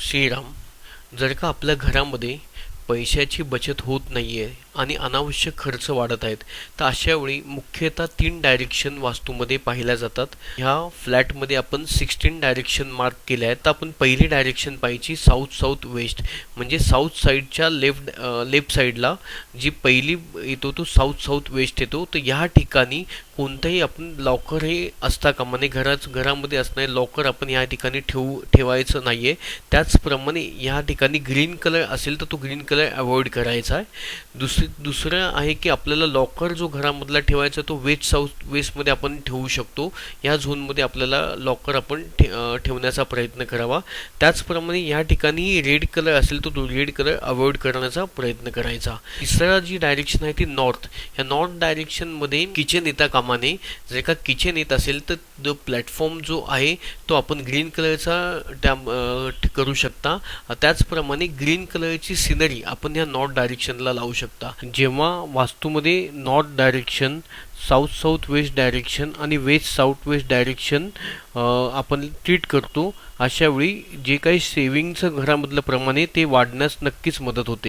श्रीराम जर का आपल्या घरामध्ये पैशाची बचत होत नाही आहे आणि अनावश्यक खर्च वाढत आहेत. तर अशा वेळी मुख्यतः तीन डायरेक्शन वास्तूमध्ये पाहिल्या जातात. ह्या फ्लॅटमध्ये आपण सिक्स्टीन डायरेक्शन मार्क केले आहेत. तर आपण पहिली डायरेक्शन पाहिजे साऊथ साऊथ वेस्ट म्हणजे साऊथ साईडच्या लेफ्ट लेफ्ट साईडला जी पहिली येतो तो साऊथ साऊथ वेस्ट येतो. तर ह्या ठिकाणी कोणतंही आपण लॉकर हे असता कामा नये. घराच घरामध्ये असणारे लॉकर आपण या ठिकाणी ठेवू ठेवायचं नाही आहे त्याचप्रमाणे या ठिकाणी ग्रीन कलर असेल तर तो ग्रीन कलर अवॉइड करायचा आहे. दुसरं दुसरं आहे की आपल्याला लॉकर जो घरामधला ठेवायचा तो वेस्ट साऊथ वेस्टमध्ये आपण ठेवू शकतो. या झोनमध्ये आपल्याला लॉकर आपण ठे ठेवण्याचा प्रयत्न करावा. त्याचप्रमाणे या ठिकाणी रेड कलर असेल तर तो रेड कलर अवॉइड करण्याचा प्रयत्न करायचा. तिसरा जी डायरेक्शन आहे ती नॉर्थ या नॉर्थ डायरेक्शनमध्ये किचन येता कामा नये जर का किचन येत असेल तर जो प्लॅटफॉर्म जो आहे तो आपण ग्रीन कलरचा त्या करू शकता. त्याचप्रमाणे ग्रीन कलरची सिनरी आपण या नॉर्थ डायरेक्शनला लावू शकता. जेव्हा वास्तूमध्ये north direction south south west direction आणि वेस्ट साऊथ वेस्ट डायरेक्शन आपण ट्रीट करतो अशावेळी जे काही सेविंगचं घरामधलं प्रमाण आहे ते वाढण्यास नक्कीच मदत होते.